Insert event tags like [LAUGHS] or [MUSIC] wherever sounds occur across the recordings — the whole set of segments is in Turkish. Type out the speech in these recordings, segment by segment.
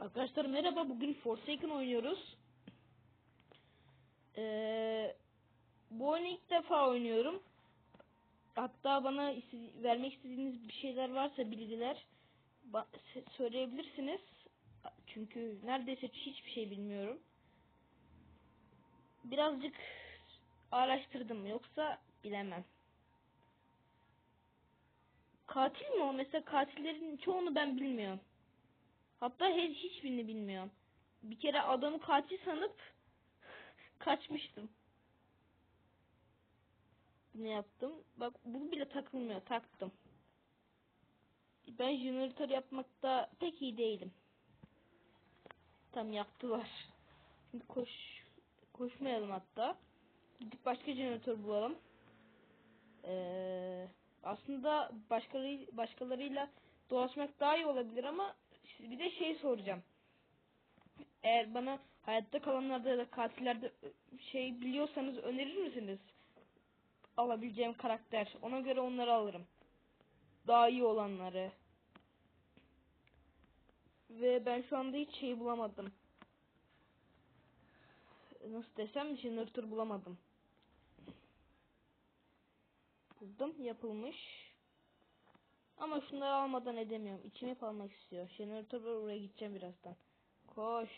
Arkadaşlar merhaba. Bugün Forsaken oynuyoruz. Ee, bu oyunu ilk defa oynuyorum. Hatta bana vermek istediğiniz bir şeyler varsa bilgiler söyleyebilirsiniz. Çünkü neredeyse hiçbir şey bilmiyorum. Birazcık araştırdım yoksa bilemem. Katil mi o? Mesela katillerin çoğunu ben bilmiyorum. Hatta hiç hiçbirini bilmiyorum. Bir kere adamı katil sanıp [LAUGHS] kaçmıştım. Ne yaptım? Bak bu bile takılmıyor. Taktım. Ben jeneratör yapmakta pek iyi değilim. Tam yaptılar. Şimdi koş koşmayalım hatta. Gidip başka jeneratör bulalım. Ee, aslında başkaları başkalarıyla dolaşmak daha iyi olabilir ama bir de şey soracağım. Eğer bana hayatta kalanlarda ya da katillerde şey biliyorsanız önerir misiniz? Alabileceğim karakter. Ona göre onları alırım. Daha iyi olanları. Ve ben şu anda hiç şey bulamadım. Nasıl desem jeneratör bulamadım. Buldum. Yapılmış. Ama şunları almadan edemiyorum. İçim hep almak istiyor. Jeneratör var oraya gideceğim birazdan. Koş.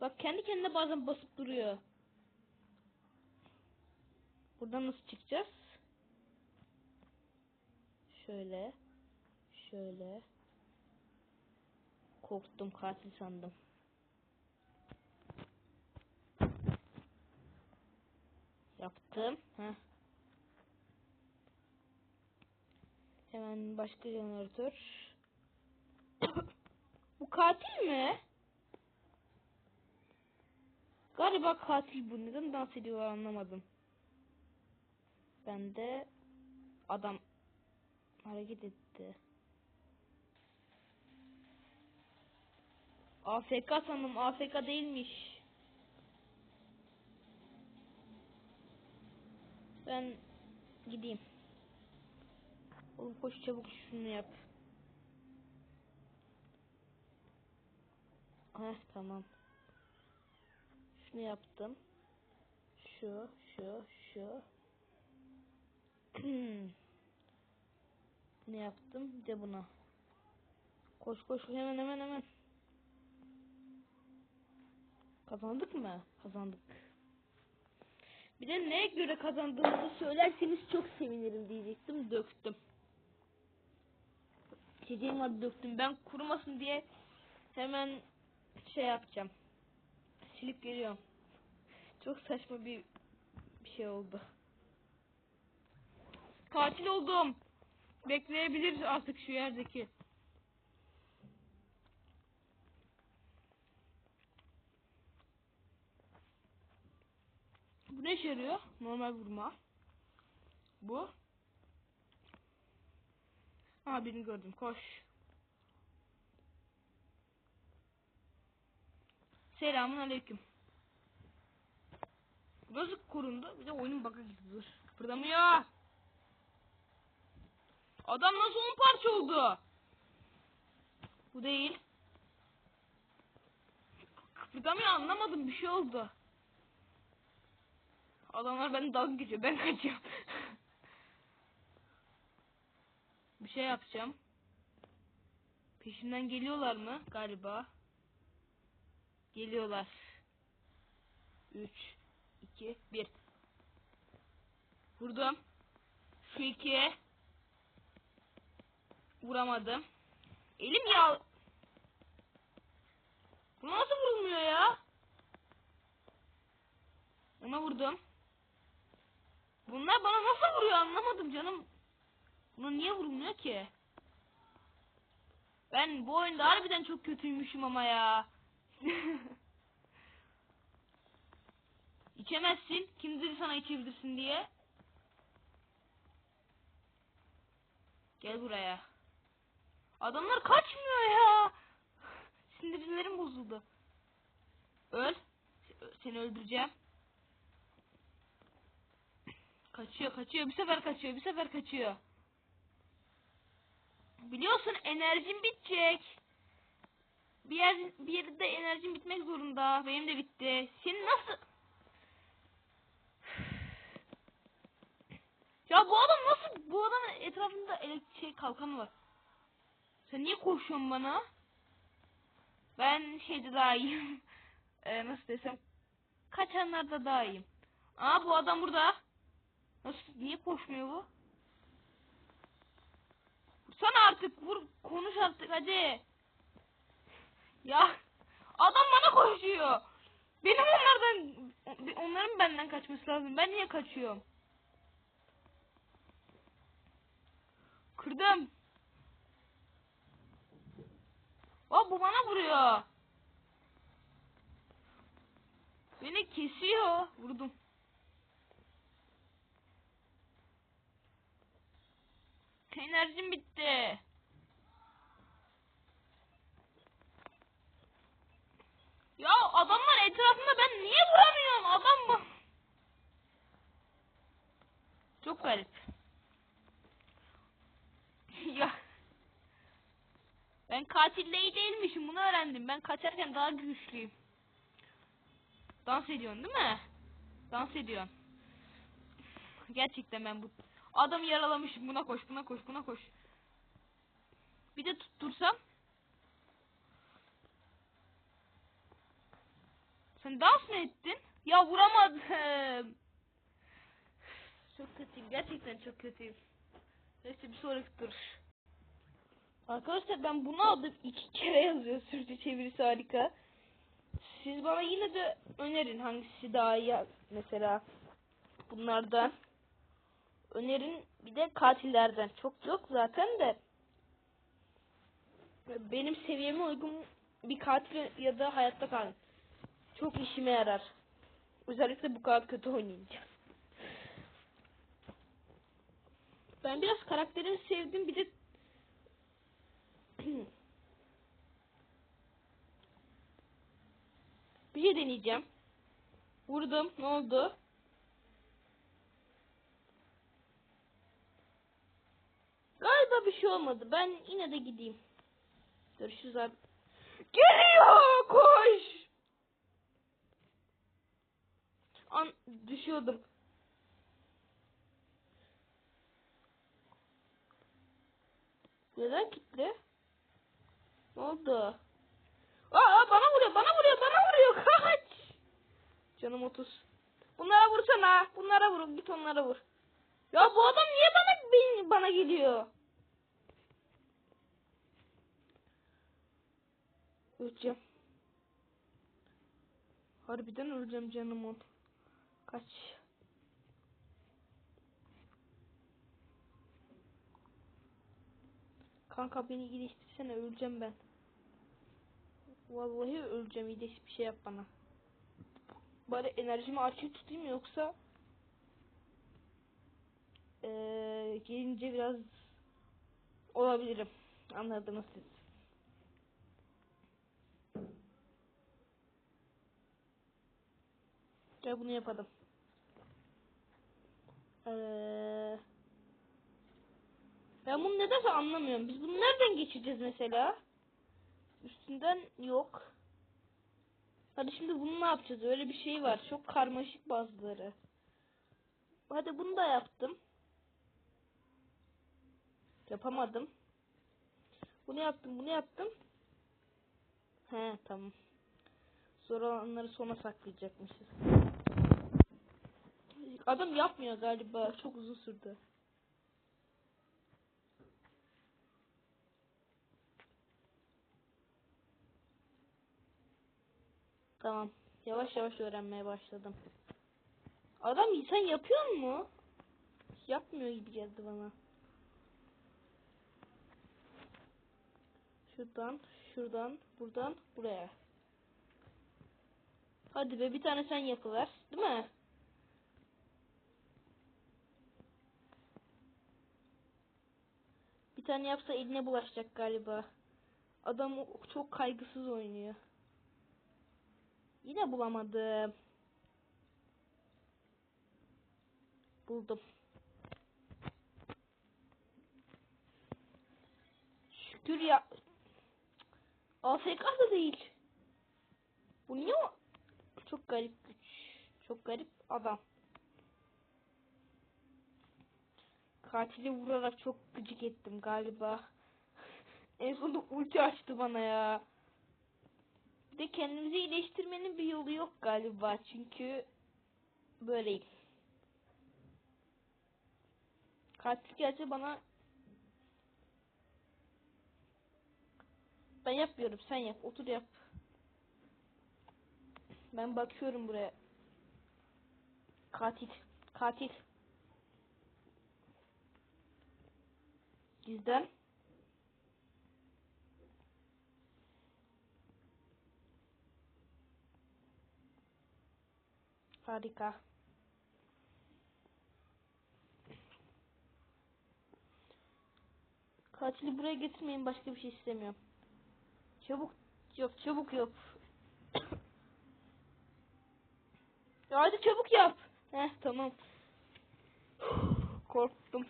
Bak kendi kendine bazen basıp duruyor. Buradan nasıl çıkacağız? Şöyle. Şöyle. Korktum katil sandım. Yaptım. Heh. Hemen başka jeneratör. bu katil mi? Galiba katil bu. Neden dans ediyorlar anlamadım. Ben de adam hareket etti. AFK sandım. AFK değilmiş. Ben gideyim. Oğlum koş çabuk şunu yap. Heh tamam. Şunu yaptım. Şu, şu, şu. [CLEARS THROAT] ne yaptım? Bir de buna. Koş koş hemen hemen hemen. Kazandık mı? Kazandık. Bir de neye göre kazandığınızı söylerseniz çok sevinirim diyecektim. Döktüm. İçeceğim adı döktüm. Ben kurumasın diye hemen şey yapacağım. Silip geliyorum. Çok saçma bir, bir şey oldu. Katil oldum. Bekleyebiliriz artık şu yerdeki. Bu ne işe yarıyor? Normal vurma. Bu. Aa birini gördüm. Koş. Selamun aleyküm. Burası korundu. Bir de oyunun baka gitti. Dur. Kıpırdamıyor. Adam nasıl on parça oldu? Bu değil. Kıpırdamıyor anlamadım. Bir şey oldu. Adamlar beni dalga geçiyor. Ben kaçıyorum. Bir şey yapacağım. Peşimden geliyorlar mı? Galiba. Geliyorlar. 3 2 1 Vurdum. Şu ikiye vuramadım. Elim ya. Bu nasıl vurulmuyor ya? Ona vurdum. Bunlar bana nasıl vuruyor anlamadım canım. Buna niye vurulmuyor ki? Ben bu oyunda harbiden çok kötüymüşüm ama ya. [LAUGHS] İçemezsin. Kim dedi sana içebilirsin diye? Gel buraya. Adamlar kaçmıyor ya. Sinirlerim bozuldu. Öl. Seni öldüreceğim. Kaçıyor kaçıyor bir sefer kaçıyor bir sefer kaçıyor. Biliyorsun enerjim bitecek. Bir yer bir yerde enerjim bitmek zorunda. Benim de bitti. Senin nasıl Ya bu adam nasıl bu adamın etrafında elektrik şey, kalkanı var. Sen niye koşuyorsun bana? Ben şeyde daha iyiyim. [LAUGHS] Ee, nasıl desem kaçanlarda daha iyiyim. Aa bu adam burada. Nasıl niye koşmuyor bu? Vursana artık vur konuş artık hadi. Ya adam bana koşuyor. Benim onlardan onların benden kaçması lazım. Ben niye kaçıyorum? Kırdım. Aa bu bana vuruyor. Beni kesiyor. Vurdum. Enerjim bitti. Ya adamlar etrafında ben niye vuramıyorum? Adam mı? Çok garip. [LAUGHS] ya. Ben katil değil değilmişim bunu öğrendim. Ben kaçarken daha güçlüyüm. Dans ediyorsun değil mi? Dans ediyorsun. Gerçekten ben bu adamı yaralamışım. Buna koş, buna koş, buna koş. Bir de tuttursam. Sen dans mı ettin? Ya vuramadım. [LAUGHS] Çok kötüyüm. Gerçekten çok kötüyüm. Neyse bir sonraki tur. Arkadaşlar ben bunu aldım. iki kere yazıyor sürücü çevirisi harika. Siz bana yine de önerin hangisi daha iyi mesela bunlardan. Önerin bir de katillerden. Çok yok zaten de. Benim seviyeme uygun bir katil ya da hayatta kalın. Çok işime yarar. Özellikle bu kadar kötü oynayınca. Ben biraz karakterini sevdim. Bir de [CLEARS THROAT] bir şey deneyeceğim. Vurdum. Ne oldu? Galiba bir şey olmadı. Ben yine de gideyim. Görüşürüz abi. Geliyor! Koş! An düşüyordum. Neden kitle? Ne oldu? Aa bana vuruyor, bana vuruyor, bana vuruyor. Kaç! Canım 30. Bunlara vursana. Bunlara vur. Git onlara vur. Ya bu adam niye bana bana geliyor? Öleceğim. Harbiden öleceğim canım on. Kaç. Kanka beni iyileştirsene öleceğim ben. Vallahi öleceğim iyileş bir şey yap bana. Bari enerjimi açık tutayım yoksa ee, gelince biraz olabilirim. Anladınız siz. Gel bunu yapalım. Ee, ben bunu nedense anlamıyorum. Biz bunu nereden geçeceğiz mesela? Üstünden yok. Hadi şimdi bunu ne yapacağız? Öyle bir şey var. Çok karmaşık bazıları. Hadi bunu da yaptım. Yapamadım. Bunu yaptım, bunu yaptım. He tamam. Zor olanları sona saklayacakmışız. Adam yapmıyor galiba. Çok uzun sürdü. Tamam. Yavaş yavaş öğrenmeye başladım. Adam sen yapıyor mu? Yapmıyor gibi geldi bana. Şuradan, şuradan, buradan, buraya. Hadi be bir tane sen yapıver. Değil mi? Tane yapsa eline bulaşacak galiba. Adam çok kaygısız oynuyor. Yine bulamadım. Buldum. Dur ya. AFK da değil. Bu niye o? Çok garip güç. Çok garip adam. Katili vurarak çok gıcık ettim galiba. [LAUGHS] en sonunda ulti açtı bana ya. Bir de kendimizi iyileştirmenin bir yolu yok galiba. Çünkü böyleyim. Katil gelse bana ben yapmıyorum sen yap otur yap. Ben bakıyorum buraya. Katil. Katil. Gizden. Harika. Katili buraya getirmeyin başka bir şey istemiyorum. Çabuk yok çabuk yap. [COUGHS] ya hadi çabuk yap. Heh tamam. Korktum.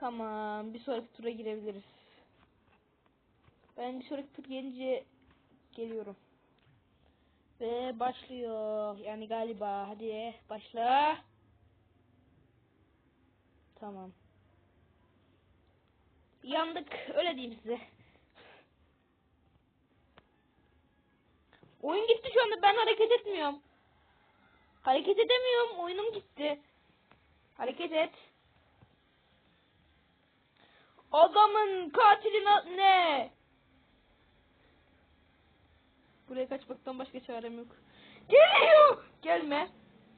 Tamam bir sonraki tura girebiliriz. Ben bir sonraki tur gelince geliyorum. Ve başlıyor. Yani galiba. Hadi başla. Tamam. Yandık. Öyle diyeyim size. Oyun gitti şu anda. Ben hareket etmiyorum. Hareket edemiyorum. Oyunum gitti. Hareket et. Adamın katilini ne? Buraya kaçmaktan başka çarem yok. Geliyor. Gelme.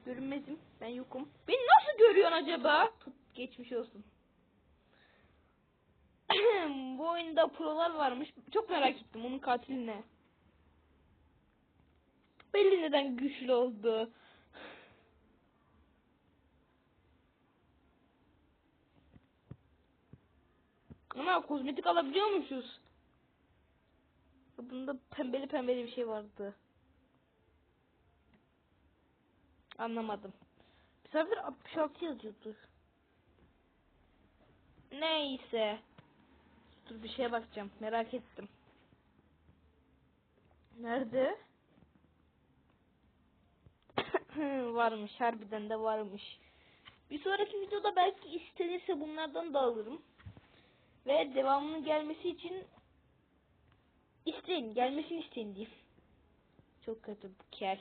Görünmezim. Ben yokum. Beni nasıl görüyorsun acaba? Tut geçmiş olsun. [CLEARS THROAT] Bu oyunda prolar varmış. Çok merak ettim onun katili ne? Belli neden güçlü oldu. Ama kozmetik alabiliyormuşuz. Bunda pembeli pembeli bir şey vardı. Anlamadım. Bir sefer 66 yazıyordu. Neyse. Dur bir şeye bakacağım. Merak ettim. Nerede? [COUGHS] varmış. Harbiden de varmış. Bir sonraki videoda belki istenirse bunlardan da alırım. Ve devamının gelmesi için isteyin. Gelmesini isteyin diyeyim. Çok kötü bu kel.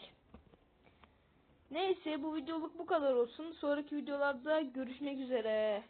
Neyse bu videoluk bu kadar olsun. Sonraki videolarda görüşmek üzere.